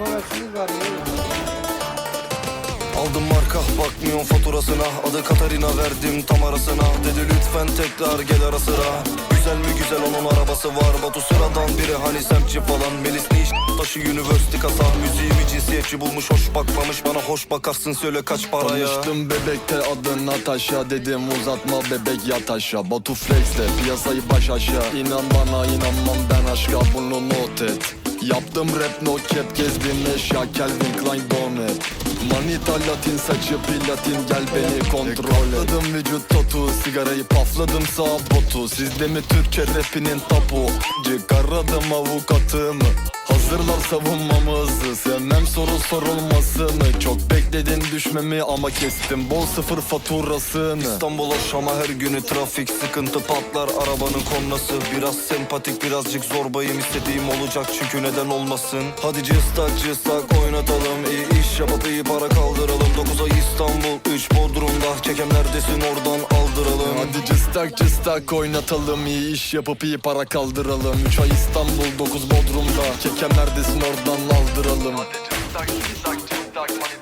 var ya. Aldım marka bakmıyorum faturasına. Adı Katarina verdim tam arasına. Dedi lütfen tekrar gel ara sıra. Güzel mi güzel onun arabası var. Batu sıradan biri hani semtçi falan. Melis ne iş taşı üniversite kasa. Müziğimi cinsiyetçi bulmuş hoş bakmamış. Bana hoş bakarsın söyle kaç paraya. Tanıştım bebekte adın Natasha Dedim uzatma bebek yat aşağı. Batu flexle piyasayı baş aşağı. İnan bana inanmam ben aşka bunu not et Yaptım rap no cap gezdim eşya Calvin Klein donet Manita latin saçı platin gel beni kontrol et. Katladım vücut tatu sigarayı pafladım sağ botu. Sizde mi Türkçe rapinin tapu? Çıkaradım avukatımı Hazırlar savunmamızı. Sevmem soru sorulmasını. Çok bekledin düşmemi ama kestim. Bol sıfır faturasını. İstanbul Şam'a her günü trafik sıkıntı patlar. Arabanın kornası Biraz sempatik birazcık zorbayım. İstediğim olacak çünkü neden olmasın? Hadi cıstak cıstak oynatalım. İyi iş yapıp iyi para kaldıralım. 9 ay İstanbul 3 Bodrum'da. Çeken neredesin? Oradan aldıralım. Hadi cıstak cıstak oynatalım. İyi iş yapıp iyi para kaldıralım. 3 ay İstanbul 9 Bodrum'da. Keken neredesin? Oradan aldıralım. Hadi cıstak cıstak cıstak